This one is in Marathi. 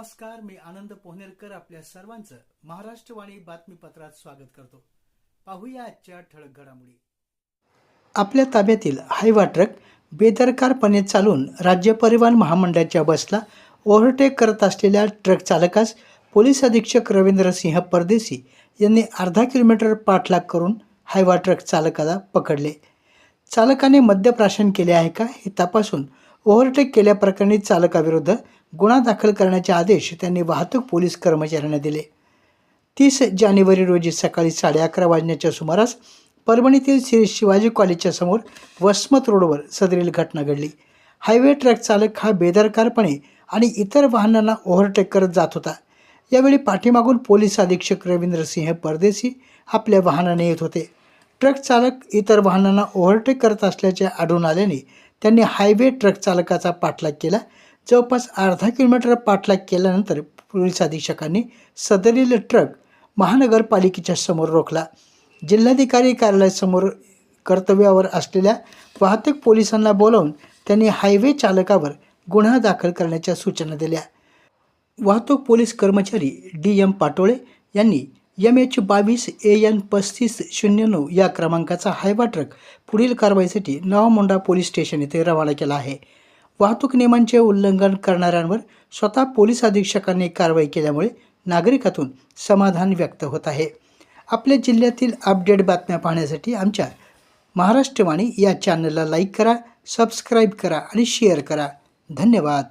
नमस्कार मी आनंद पोहनेरकर आपल्या सर्वांचं महाराष्ट्रवाणी बातमीपत्रात स्वागत करतो. पाहूया आजच्या ठळक घडामोडी. आपल्या ताब्यातील हायवा ट्रक बेदरकारपणे चालून राज्य परिवहन महामंडळाच्या बसला ओव्हरटेक करत असलेल्या ट्रक चालकास पोलीस अधीक्षक रवींद्र सिंह परदेशी यांनी अर्धा किलोमीटर पाठलाग करून हायवा ट्रक चालकाला पकडले. चालकाने मद्यप्राशन केले आहे का हे तपासून ओव्हरटेक केल्याप्रकरणी चालकाविरुद्ध गुन्हा दाखल करण्याचे आदेश त्यांनी वाहतूक पोलीस कर्मचाऱ्यांना दिले. तीस जानेवारी रोजी सकाळी साडे अकरा वाजण्याच्या सुमारास परभणीतील श्री शिवाजी कॉलेजच्या समोर वसमत रोडवर सदरील घटना घडली. हायवे ट्रक चालक हा बेदरकारपणे आणि इतर वाहनांना ओव्हरटेक करत जात होता. यावेळी पाठीमागून पोलीस अधीक्षक रवींद्र सिंह परदेशी आपल्या वाहनाने येत होते. ट्रक चालक इतर वाहनांना ओव्हरटेक करत असल्याचे आढळून आल्याने त्यांनी हायवे ट्रक चालकाचा पाठलाग केला. जवळपास अर्धा किलोमीटर पाठलाग केल्यानंतर पोलीस अधीक्षकांनी सदरील ट्रक महानगरपालिकेच्या समोर रोखला. जिल्हाधिकारी कार्यालयासमोर कर्तव्यावर असलेल्या वाहतूक पोलिसांना बोलावून त्यांनी हायवे चालकावर गुन्हा दाखल करण्याच्या सूचना दिल्या. वाहतूक पोलीस कर्मचारी डी एम पाटोळे यांनी एम एच बावीस ए एन पस्तीस शून्य नऊ या क्रमांकाचा हायवा ट्रक पुढील कारवाईसाठी नवामोंडा पोलीस स्टेशन येथे रवाना केला आहे. वाहतूक नियमांचे उल्लंघन करणाऱ्यांवर स्वतः पोलीस अधीक्षकांनी कारवाई केल्यामुळे नागरिकातून समाधान व्यक्त होत आहे. आपल्या जिल्ह्यातील अपडेट बातम्या पाहण्यासाठी आमच्या महाराष्ट्रवाणी या चॅनलला लाईक करा सबस्क्राईब करा आणि शेअर करा. धन्यवाद.